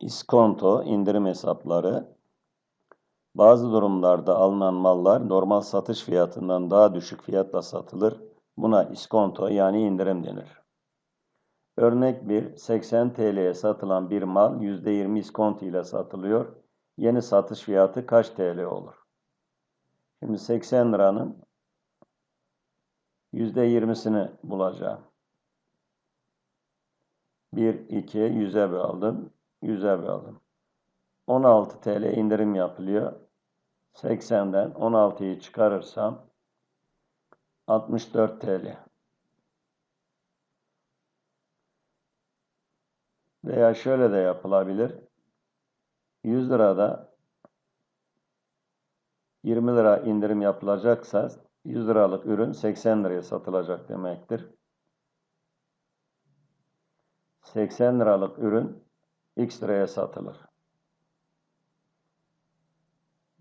İskonto, indirim hesapları. Bazı durumlarda alınan mallar normal satış fiyatından daha düşük fiyatla satılır. Buna iskonto yani indirim denir. Örnek 1, 80 TL'ye satılan bir mal %20 iskonto ile satılıyor. Yeni satış fiyatı kaç TL olur? Şimdi 80 liranın %20'sini bulacağım. 1, 2, 100'e böldüm. 100'e böldüm. 16 TL indirim yapılıyor. 80'den 16'yı çıkarırsam 64 TL. Veya şöyle de yapılabilir. 100 lirada 20 lira indirim yapılacaksa 100 liralık ürün 80 liraya satılacak demektir. 80 liralık ürün x liraya satılır.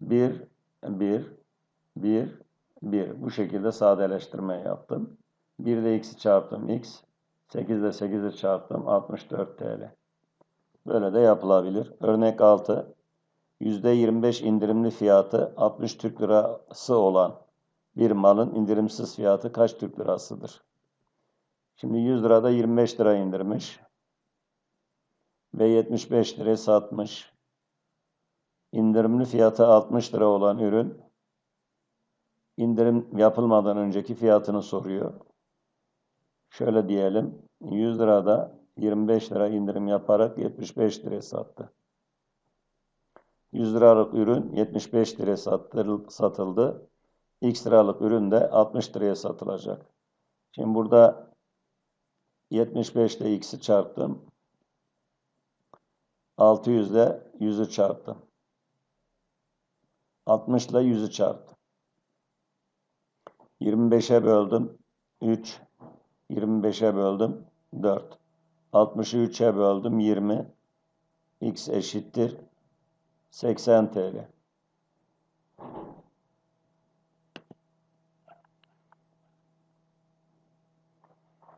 1, 1, 1, 1. Bu şekilde sadeleştirme yaptım. 1 ile x'i çarptım x. 8 ile 8'i çarptım 64 TL. Böyle de yapılabilir. Örnek 6. %25 indirimli fiyatı 60 Türk lirası olan bir malın indirimsiz fiyatı kaç Türk lirasıdır? Şimdi 100 lirada 25 lira indirmiş ve 75 liraya satmış. İndirimli fiyatı 60 lira olan ürün indirim yapılmadan önceki fiyatını soruyor. Şöyle diyelim 100 lirada 25 lira indirim yaparak 75 liraya sattı. 100 liralık ürün 75 liraya satıldı. X liralık ürün de 60 liraya satılacak. Şimdi burada 75 ile x'i çarptım. 600 ile 100'ü çarptım. 60 ile 100'ü çarptım. 25'e böldüm. 3. 25'e böldüm. 4. 60'ı 3'e böldüm. 20. X eşittir. 80 TL.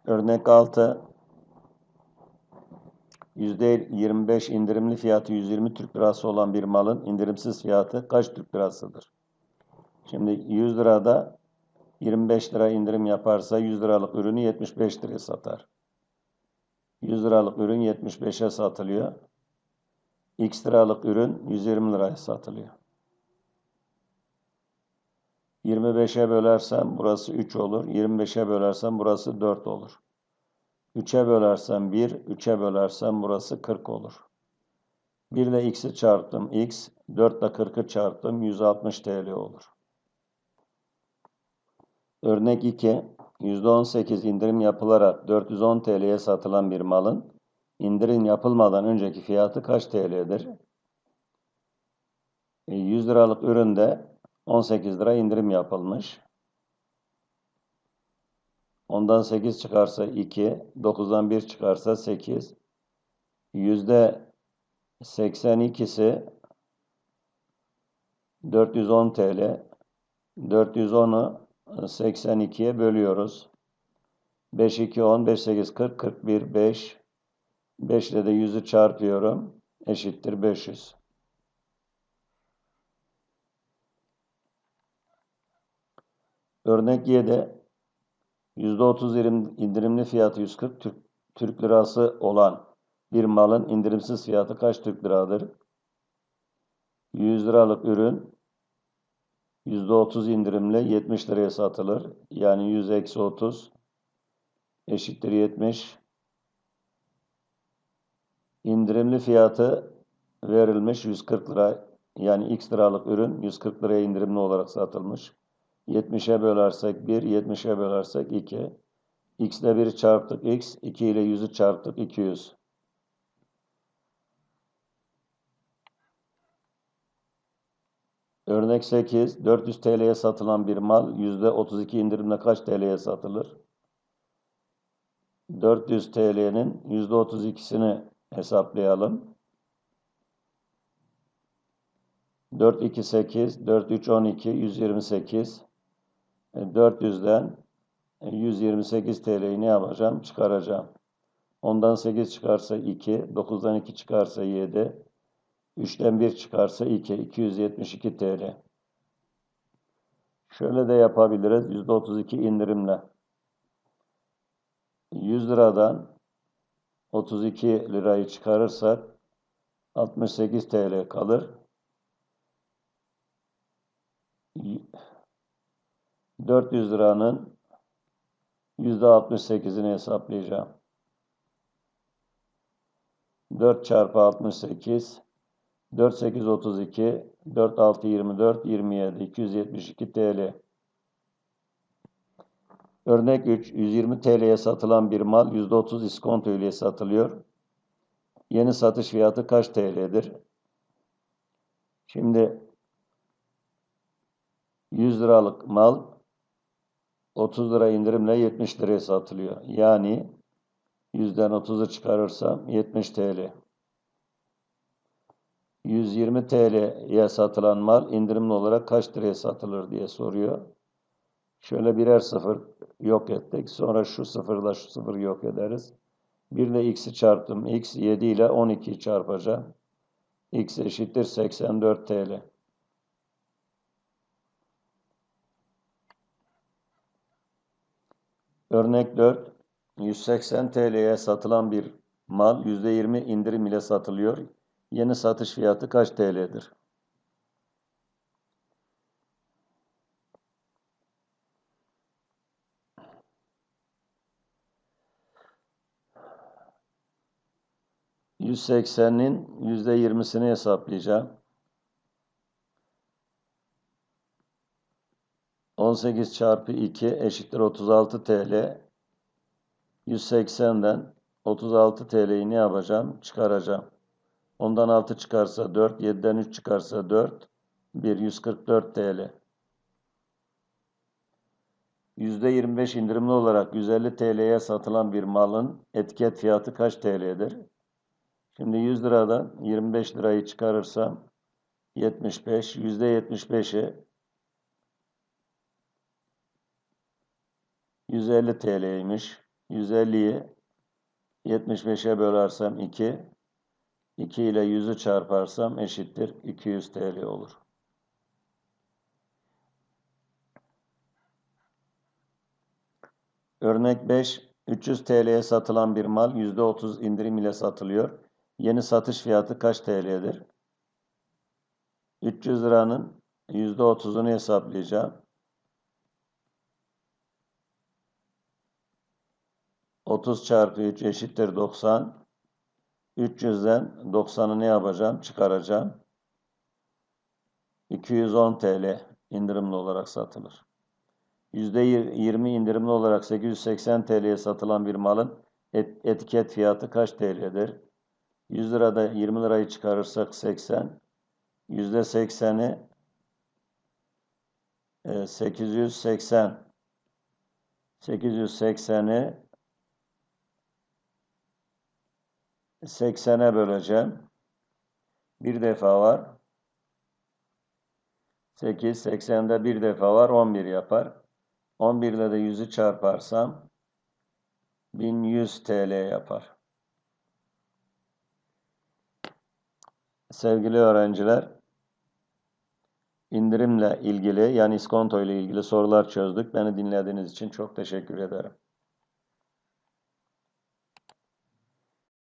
Örnek 6. %25 indirimli fiyatı 120 Türk Lirası olan bir malın indirimsiz fiyatı kaç Türk Lirasıdır? Şimdi 100 lirada 25 lira indirim yaparsa 100 liralık ürünü 75 liraya satar. 100 liralık ürün 75'e satılıyor. X liralık ürün 120 liraya satılıyor. 25'e bölersem burası 3 olur. 25'e bölersem burası 4 olur. 3'e bölersem 1, 3'e bölersem burası 40 olur. 1 ile x'i çarptım x, 4 ile 40'ı çarptım 160 TL olur. Örnek 2, %18 indirim yapılarak 410 TL'ye satılan bir malın indirim yapılmadan önceki fiyatı kaç TL'dir? 100 e, liralık üründe 18 lira indirim yapılmış. Ondan 8 çıkarsa 2, 9'dan 1 çıkarsa 8. Yüzde 82'si 410 TL. 410'u 82'ye bölüyoruz. 5, 2, 10, 5, 8, 40, 41, 5. 5 ile de 100'ü çarpıyorum. Eşittir 500. Örnek 7. %30 indirimli fiyatı 140 Türk, Türk lirası olan bir malın indirimsiz fiyatı kaç Türk liradır? 100 liralık ürün %30 indirimle 70 liraya satılır. Yani 100 eksi 30 eşittir 70. İndirimli fiyatı verilmiş 140 lira. Yani x liralık ürün 140 liraya indirimli olarak satılmış. 70'e bölersek 1, 70'e bölersek 2. x ile 1'i çarptık x, 2 ile 100'ü çarptık 200. Örnek 8, 400 TL'ye satılan bir mal %32 indirimle kaç TL'ye satılır? 400 TL'nin %32'sini hesaplayalım. 4, 2, 8, 4, 3, 12, 128. 400'den 128 TL'yi ne yapacağım? Çıkaracağım. 10'dan 8 çıkarsa 2, 9'dan 2 çıkarsa 7, 3'ten 1 çıkarsa 2, 272 TL. Şöyle de yapabiliriz. %32 indirimle. 100 liradan 32 lirayı çıkarırsak 68 TL kalır. 400 liranın %68'ini hesaplayacağım. 4 çarpı 68 4 8 32 4 6 24 27 272 TL. Örnek 3 120 TL'ye satılan bir mal %30 iskonto ile satılıyor. Yeni satış fiyatı kaç TL'dir? Şimdi 100 liralık mal 30 lira indirimle 70 liraya satılıyor. Yani yüzden 30'u çıkarırsam 70 TL. 120 TL'ye satılan mal indirimli olarak kaç liraya satılır diye soruyor. Şöyle birer sıfır yok ettik. Sonra şu sıfırla şu sıfır yok ederiz. Bir de x'i çarptım. x 7 ile 12'yi çarpacağım. x eşittir 84 TL. Örnek 4. 180 TL'ye satılan bir mal %20 indirim ile satılıyor. Yeni satış fiyatı kaç TL'dir? %80'in %20'sini hesaplayacağım. 18 çarpı 2 eşittir 36 TL. 180'den 36 TL'yi ne yapacağım? Çıkaracağım. Ondan 6 çıkarsa 4, 7'den 3 çıkarsa 4, 1, 144 TL. %25 indirimli olarak 150 TL'ye satılan bir malın etiket fiyatı kaç TL'dir? Şimdi 100 liradan 25 lirayı çıkarırsam 75, %75'i 150 TL'ymiş. 150'yi 75'e bölersem 2, 2 ile 100'ü çarparsam eşittir 200 TL olur. Örnek 5, 300 TL'ye satılan bir mal %30 indirim ile satılıyor. Yeni satış fiyatı kaç TL'dir? 300 liranın %30'unu hesaplayacağım. 30 çarpı 3 eşittir 90. 300'den 90'ı ne yapacağım? Çıkaracağım. 210 TL indirimli olarak satılır. %20 indirimli olarak 880 TL'ye satılan bir malın et, etiket fiyatı kaç TL'dir? 100 lirada 20 lirayı çıkarırsak 80. %80'i 880. 880'i 80'e böleceğim. Bir defa var. 8, 80'de bir defa var. 11 yapar. 11 ile de 100'ü çarparsam 1100 TL yapar. Sevgili öğrenciler, indirimle ilgili yani iskonto ile ilgili sorular çözdük. Beni dinlediğiniz için çok teşekkür ederim.